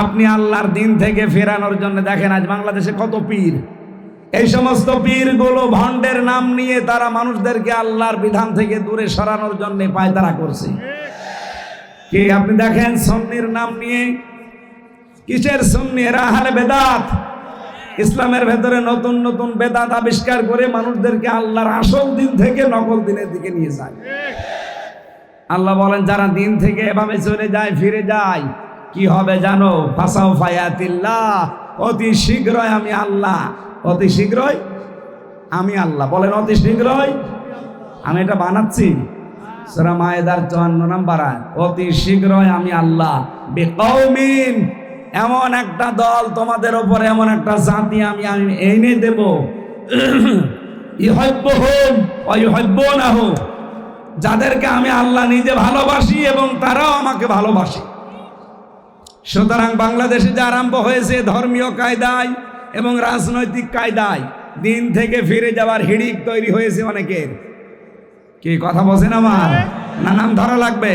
আপনি আল্লাহর দিন থেকে ফেরানোর জন্য দেখেন আজ বাংলাদেশে কত পীর। এই সমস্ত পীরগুলো ভণ্ডের নাম নিয়ে তারা মানুষদেরকে আল্লাহর বিধান থেকে দূরে সরানোর জন্য পায়তারা করছে। কি আপনি দেখেন সন্নির নাম নিয়ে? কিসের সন্নি? এরা বেদাত। ইসলামের ভেতরে নতুন নতুন বেদাত আবিষ্কার করে মানুষদেরকে আল্লাহর আসল দিন থেকে নকল দিনের দিকে নিয়ে যায়। আল্লাহ বলেন, যারা দিন থেকে এভাবে চলে যায়, ফিরে যায় কি হবে জানো? ফাসাও ফায়াতিল্লাহ। অতি শীঘ্রই আমি আল্লাহ। অতি শীঘ্রই আমি আল্লাহ। বলেন, অতি শীঘ্রই আমি এটা বানাচ্ছি। সেরা মায়েদার চুয়ান্ন নাম্বার। অতি শীঘ্রই আমি আল্লাহ। বেকৌমিন এমন একটা দল তোমাদের ওপরে এমন একটা জাতি আমি আমি এনে দেব। ইহব্য হোক অহব্য না হোক যাদেরকে আমি আল্লাহ নিজে ভালোবাসি এবং তারাও আমাকে ভালোবাসে। সুতরাং বাংলাদেশে যে আরম্ভ হয়েছে ধর্মীয় কায়দায় এবং রাজনৈতিক কায়দায়, দিন থেকে ফিরে যাওয়ার হিড়িক তৈরি হয়েছে অনেকের। কি কথা বলছেন আমার? না, নাম ধরা লাগবে।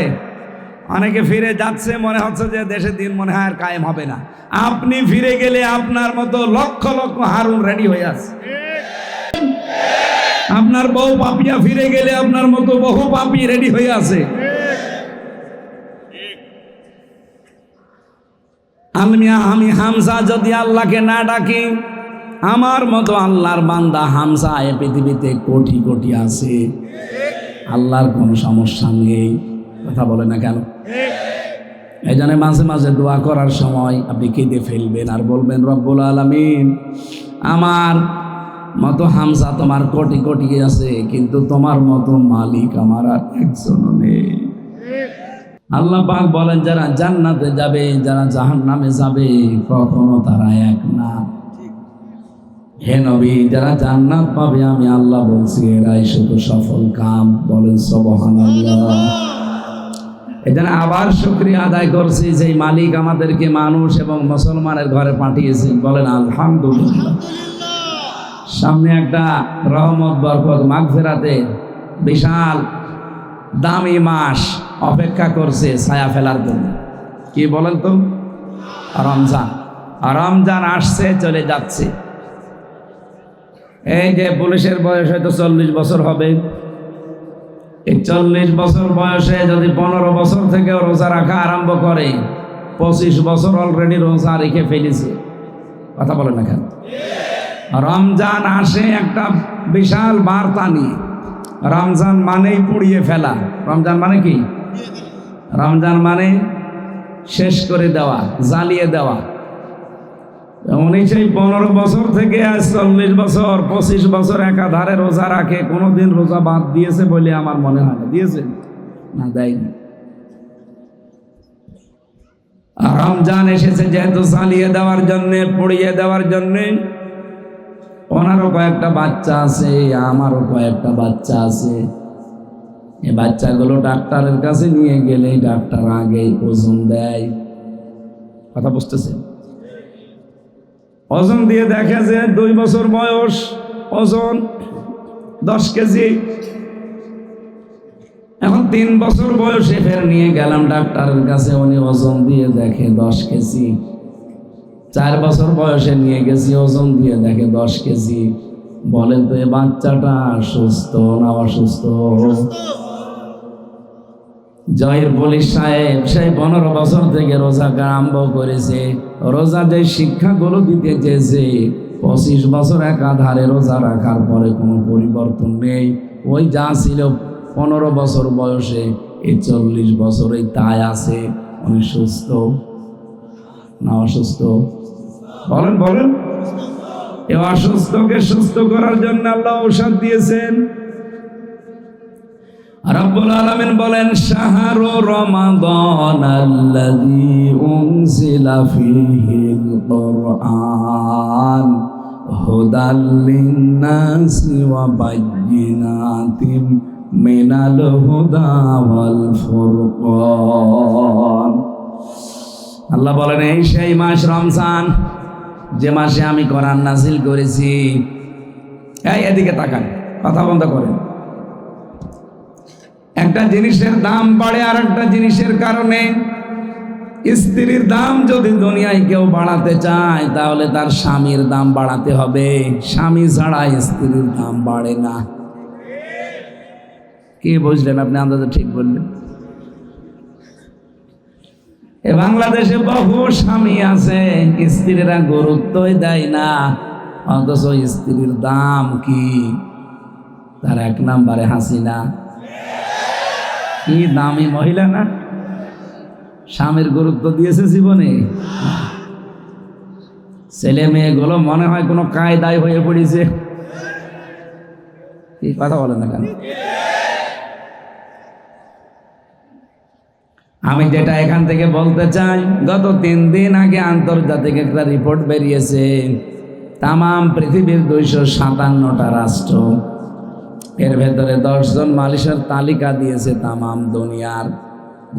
অনেকে ফিরে যাচ্ছে, মনে হচ্ছে যে দেশে দিন মনে হয় আর কায়েম হবে না। আপনি ফিরে গেলে আপনার মতো লক্ষ লক্ষ হারুন রেডি হয়ে আছে। আপনার বউ পাপিয়া ফিরে গেলে আপনার মতো বহু পাপি রেডি হয়ে আছে। আলমিয়া আমি হামসা যদি আল্লাহকে না ডাকি, আমার মতো আল্লাহর বান্দা হামসা এ পৃথিবীতে কোটি কোটি আছে। আল্লাহর কোনো সমস্যা নেই। কথা বলে না কেন? এই জন্য মাঝে মাঝে দোয়া করার সময় আপনি কেঁদে ফেলবেন আর বলবেন, রব্বুল আলমিন, আমার মতো হামসা তোমার কোটি কোটি আছে, কিন্তু তোমার মতো মালিক আমার আর একজনও নেই। আল্লাহ পাক বলেন, যারা জান্নাতে যাবে, যারা জাহান নামে যাবে, কখনো তারা এক না। হে নবী, যারা জান্নাত পাবে, আমি আল্লাহ বলছি, এরাই শুধু সফল কাম। বলেন সবহান আল্লাহ এখানে আবার শুক্রিয়া আদায় করছি যে মালিক আমাদেরকে মানুষ এবং মুসলমানের ঘরে পাঠিয়েছেন। বলেন, আলহামদুলিল্লাহ। সামনে একটা রহমত, বরকত, মাগফেরাতে বিশাল দামি মাস। অপেক্ষা করছে ছায়া ফেলার জন্য। কি বলেন তো? রমজান। রমজান আসছে চলে যাচ্ছে। এই যে পুলিশের বয়স হয়তো চল্লিশ বছর হবে। এই চল্লিশ বছর বয়সে যদি পনেরো বছর থেকে রোজা রাখা আরম্ভ করে পঁচিশ বছর অলরেডি রোজা রেখে ফেলেছে। কথা বলে না কেন? রমজান আসে একটা বিশাল বার্তা নিয়ে। রমজান মানেই পুড়িয়ে ফেলা। রমজান মানে কি? রমজান মানে শেষ করে দেওয়া, জ্বালিয়ে দেওয়া। উনি সেই পনেরো বছর থেকে আজ চল্লিশ বছর, পঁচিশ বছর একাধারে রোজা রাখে, কোনোদিন রোজা বাদ দিয়েছে বলে আমার মনে হয় না। দিয়েছে? না, দেয়নি। রমজান এসেছে যেহেতু চালিয়ে দেওয়ার জন্যে, পড়িয়ে দেওয়ার জন্যে, ওনারও কয়েকটা বাচ্চা আছে, আমারও কয়েকটা বাচ্চা আছে। এই বাচ্চাগুলো ডাক্তারের কাছে নিয়ে গেলে ডাক্তার আগেই ওজন দেয়। কথা বুঝতেছে? ওজন দিয়ে দেখে যে দুই বছর বয়স, ওজন দশ কেজি। এখন তিন বছর বয়সে ফের নিয়ে গেলাম ডাক্তারের কাছে, উনি ওজন দিয়ে দেখে দশ কেজি। চার বছর বয়সে নিয়ে গেছি, ওজন দিয়ে দেখে দশ কেজি। বলেন তো, এ বাচ্চাটা সুস্থ না অসুস্থ? জয়ের বলি সাহেব, সেই পনেরো বছর থেকে রোজা আরম্ভ করেছে। রোজা যে শিক্ষাগুলো দিতে চেয়েছে, পঁচিশ বছর একাধারে রোজা রাখার পরে কোনো পরিবর্তন নেই। ওই যা ছিল পনেরো বছর বয়সে, এই চল্লিশ বছরেই তাই আছে। উনি সুস্থ না অসুস্থ? বলেন বলেন। এ অসুস্থকে সুস্থ করার জন্য আল্লাহ ঔষধ দিয়েছেন। রব্বুল আলামিন বলেন, শাহরু রমাদান আল্লাযী উনজিলা ফীহিল কুরআন হুদাল লিন-নাসি ওয়া বায়্যিনাতিম মিনাল হুদা ওয়াল ফুরকান। আল্লাহ বলেন, এই সেই মাস রমজান, যে মাসে আমি কোরআন নাজিল করেছি। এই, এদিকে তাকান, কথা বন্ধ করেন। একটা জিনিসের দাম বাড়ে আর একটা জিনিসের কারণে স্ত্রীর দাম যদি দুনিয়ায় কেউ বাড়াতে চায়, তাহলে তার স্বামীর দাম বাড়াতে হবে। স্বামী ছাড়া স্ত্রীর দাম বাড়ে না। কি বুঝলেন আপনি? আন্দাজে ঠিক বললেন। এ বাংলাদেশে বহু স্বামী আছে, স্ত্রীরা গুরুত্বই দেয় না। অথচ স্ত্রীর দাম কি? তার এক নাম্বারে হাসিনা। কি দামি মহিলা না? স্বামীর গুরুত্ব দিয়েছে জীবনে। ছেলে মেয়েগুলো মনে হয় কোনো কায়দায় হয়ে পড়েছে। কি কথা বলেন না কেন? আমি যেটা এখান থেকে বলতে চাই, গত তিন দিন আগে আন্তর্জাতিক একটা রিপোর্ট বেরিয়েছে। তাম পৃথিবীর দুইশো সাতান্নটা রাষ্ট্র এর ভেতরে দশজন মালিশের তালিকা দিয়েছে তামাম দুনিয়ার।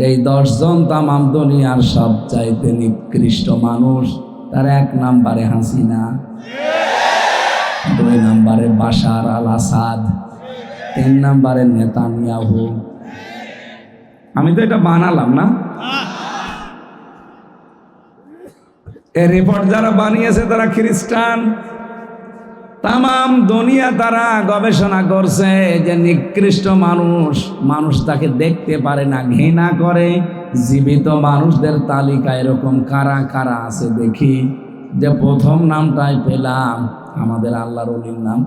এই দশজন তামাম দুনিয়ার সব চাইতে নিকৃষ্ট মানুষ, তার এক নাম্বারে হাসিনা, দুই নাম্বারে বাশার আল আসাদ, তিন নাম্বারে নেতানিয়াহু। আমি তো এটা বানালাম না। এই রিপোর্ট যারা বানিয়েছে তারা খ্রিস্টান। তাম দুনিয়া তারা গবেষণা করছে যে নিকৃষ্ট মানুষ মানুষ তাকে দেখতে পারে না, ঘৃণা করে। জীবিত মানুষদের তালিকা এরকম কারা কারা আছে দেখি। যে প্রথম নামটাই পেলাম, আমাদের আল্লাহ অলির নাম।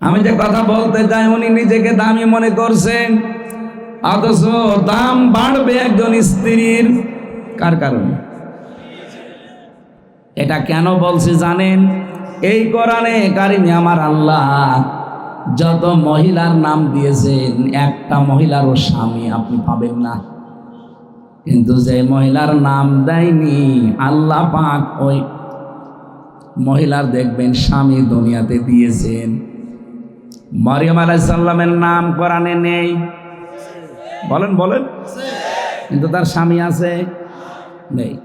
আমি যে কথা বলতে চাই, উনি নিজেকে দামি মনে করছেন। অথচ দাম বাড়বে একজন স্ত্রীর। কার কারণে? এটা কেন বলছি জানেন? এই কোরআনে কারিমে আমার আল্লাহ যত মহিলার নাম দিয়েছেন, একটা মহিলারও স্বামী আপনি পাবেন না। কিন্তু যে মহিলার নাম দেয়নি, আল্লাহ পাক ওই মহিলার দেখবেন স্বামী দুনিয়াতে দিয়েছেন। মরিয়ম আলাইসাল্লামের নাম কোরআনে নেই। বলেন বলেন। কিন্তু তার স্বামী আছে? নেই।